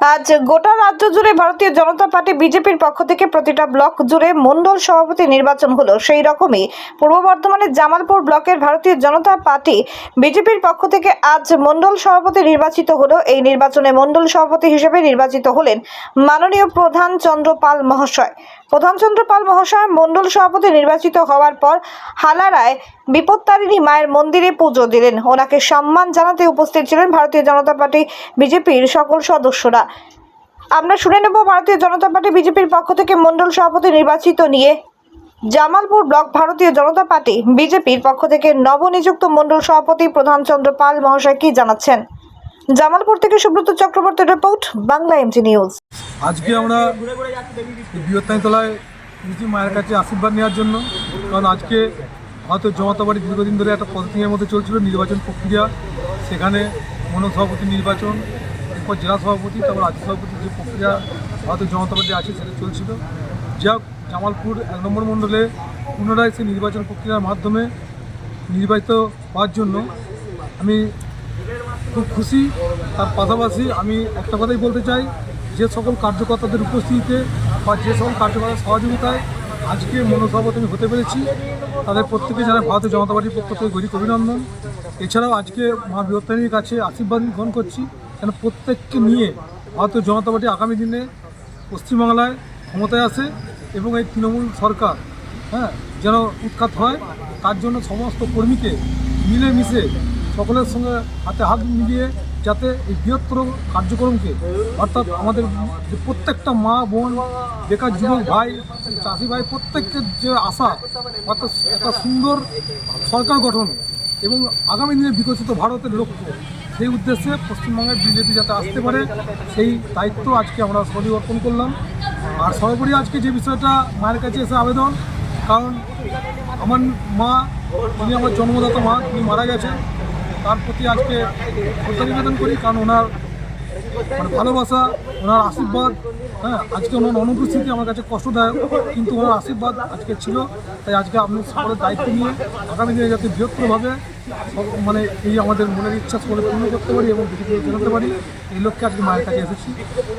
আজ গোটা রাজ্য জুড়ে ভারতীয় জনতা পার্টি বিজেপির পক্ষ থেকে প্রতিটা ব্লক জুড়ে মন্ডল সভাপতি নির্বাচন হলো। সেই রকমই পূর্ব বর্ধমানের জামালপুর ব্লকের ভারতীয় জনতা পার্টি বিজেপির পক্ষ থেকে আজ মন্ডল সভাপতি নির্বাচিত হলো। এই নির্বাচনে মন্ডল সভাপতি হিসেবে নির্বাচিত হলেন মাননীয় প্রধান চন্দ্রপাল মহাশয়। প্রধান চন্দ্র পাল মহাশয় মণ্ডল সভাপতি নির্বাচিত হওয়ার পর হালারায় বিপত্তারিণী মায়ের মন্দিরে পুজো দিলেন। ওনাকে সম্মান জানাতে উপস্থিত ছিলেন ভারতীয় জনতা পার্টি বিজেপির সকল সদস্যরা। আমরা শুনে নেব ভারতীয় জনতা পার্টি বিজেপির পক্ষ থেকে মণ্ডল সভাপতি নির্বাচিত নিয়ে। জামালপুর ব্লক ভারতীয় জনতা পার্টি বিজেপির পক্ষ থেকে নবনিযুক্ত মণ্ডল সভাপতি প্রধানচন্দ্র পাল মহাশয় কি জানাচ্ছেন? জামালপুর থেকে Subrata Chakraborty report, Bangla MG news আজকে আমরা এই বৃহত্তম তলায় মায়ের কাছে আশীর্বাদ নেওয়ার জন্য, কারণ আজকে হয়তো জমাতা বাড়ি দীর্ঘদিন ধরে একটা পজিটিংয়ের মধ্যে চলছিল, নির্বাচন প্রক্রিয়া। সেখানে মনো সভাপতি নির্বাচন, এরপর জেলা সভাপতি, তারপর রাজ্য সভাপতির যে প্রক্রিয়া হয়তো জমাতা বাড়ি আছে, সেটা চলছিল। যা জামালপুর এক নম্বর মণ্ডলে পুনরায় সেই নির্বাচন প্রক্রিয়ার মাধ্যমে নির্বাচিত হওয়ার জন্য আমি খুব খুশি, তার পাশাপাশি আমি একটা কথাই বলতে চাই, যে সকল কার্যকর্তাদের উপস্থিতিতে বা যে সকল কার্যকর্তার সহযোগিতায় আজকে মনোসভাপতি আমি হতে পেরেছি। তাদের প্রত্যেকে যারা ভারতীয় জনতা পার্টির পক্ষ থেকে গরিব অভিনন্দন। এছাড়াও আজকে মা বৃহত্তরীর কাছে আশীর্বাদ গ্রহণ করছি, যেন প্রত্যেককে নিয়ে ভারতীয় জনতা পার্টি আগামী দিনে পশ্চিমবাংলায় ক্ষমতায় আসে এবং এই তৃণমূল সরকার হ্যাঁ যেন উৎখাত হয়। তার জন্য সমস্ত কর্মীকে মিলেমিশে সকলের সঙ্গে হাতে হাত মিলিয়ে যাতে এই বৃহত্তর কার্যক্রমকে, অর্থাৎ আমাদের যে প্রত্যেকটা মা, বোন, বেকার যুবক ভাই, চাষি ভাই, প্রত্যেকের যে আশা, অর্থাৎ একটা সুন্দর সরকার গঠন এবং আগামী দিনে বিকশিত ভারতের লক্ষ্য, সেই উদ্দেশ্যে পশ্চিমবঙ্গের বিজেপি যাতে আসতে পারে, সেই দায়িত্ব আজকে আমরা পরিবর্তন করলাম। আর সর্বোপরি আজকে যে বিষয়টা মায়ের কাছে এসে আবেদন, কারণ আমার মা উনি আমার জন্মদাতা মা, তিনি মারা গেছেন। তার প্রতি আজকে শ্রদ্ধা নিবেদন করি, কারণ ওনার মানে ভালোবাসা, ওনার আশীর্বাদ হ্যাঁ আজকে ওনার অনুপস্থিতি আমার কাছে কষ্টদায়ক, কিন্তু ওনার আশীর্বাদ আজকে ছিল। তাই আজকে আপনি সকলের দায়িত্ব নিয়ে আগামী দিনে যাতে বৃহত্তরভাবে মানে এই আমাদের মনের ইচ্ছা সকলে পূর্ণ করতে পারি এবং বিজেপিকে জানাতে পারি। এই লক্ষ্যে আজকে মায়ের কাছে এসেছি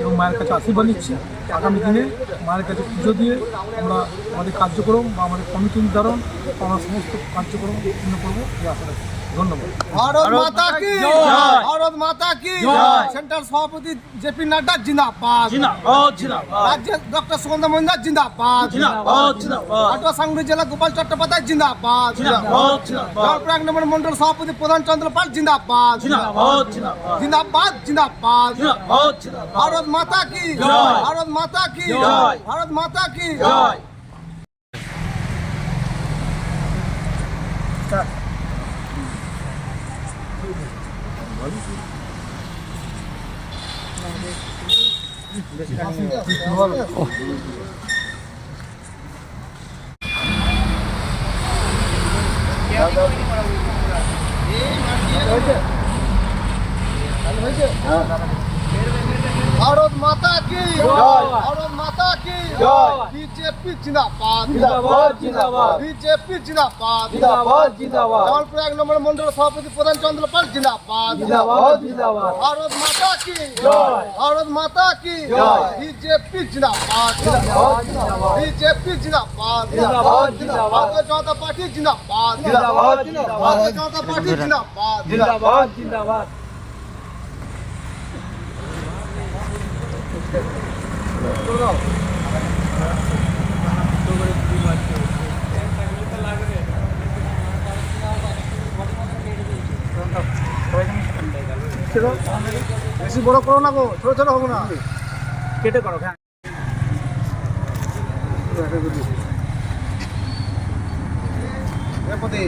এবং মায়ের কাছে আশীর্বাদ নিচ্ছি। আগামী দিনে মায়ের কাছে পুজো দিয়ে আমরা আমাদের কার্যক্রম বা আমাদের কমিটি নির্ধারণ আমরা সমস্ত কার্যক্রম পূর্ণ করব এই আশা রাখি ধন্যবাদ। ভারত মাতা কি? জয়। ভারত মাতা কি? জয়। সেন্ট্রাল সভাপতি জেপি নাড্ডা জিন্দাবাদ। জিন্দাবাদ জিন্দাবাদ। রাজ্যে ডক্টর সুগন্ধা মহিন্দার জিন্দাবাদ। জিন্দাবাদ জিন্দাবাদ। আটোয়া সাংগঠনিক জেলা গোপাল চট্টোপাধ্যায় জিন্দাবাদ। জিন্দাবাদ জিন্দাবাদ। নম্বর মন্ডল সভাপতি প্রধান চন্দ্র পাল জিন্দাবাদ জিন্দাবাদ জিন্দাবাদ ভারত মাতা কি। ভারত মাতা কি। ভারত মাতা কি জয় ভারত মাতা কি। ভারত মাতা কি জয়। বিজেপি জিন্দাবাদ জিন্দাবাদ জিন্দাবাদ বিজেপি জিন্দাবাদ জিন্দাবাদ জিন্দাবাদ জামালপুর এক নম্বর মন্ডল সভাপতি প্রধান চন্দ্র পাল জিন্দাবাদ জিন্দাবাদ জিন্দাবাদ ভারত মাতা কি? জয়। ভারত মাতা কি? জয়। বিজেপি জিন্দাবাদ জিন্দাবাদ জিন্দাবাদ বিজেপি জিন্দাবাদ জিন্দাবাদ, জিন্দাবাদ। ভারতীয় জনতা পার্টি জিন্দাবাদ জিন্দাবাদ, জিন্দাবাদ। ভারতীয় জনতা পার্টি জিন্দাবাদ জিন্দাবাদ জিন্দাবাদ বেশি বড় করো না গো ছোট ছোট হব না। কেটে করো হ্যাঁ। এরপরে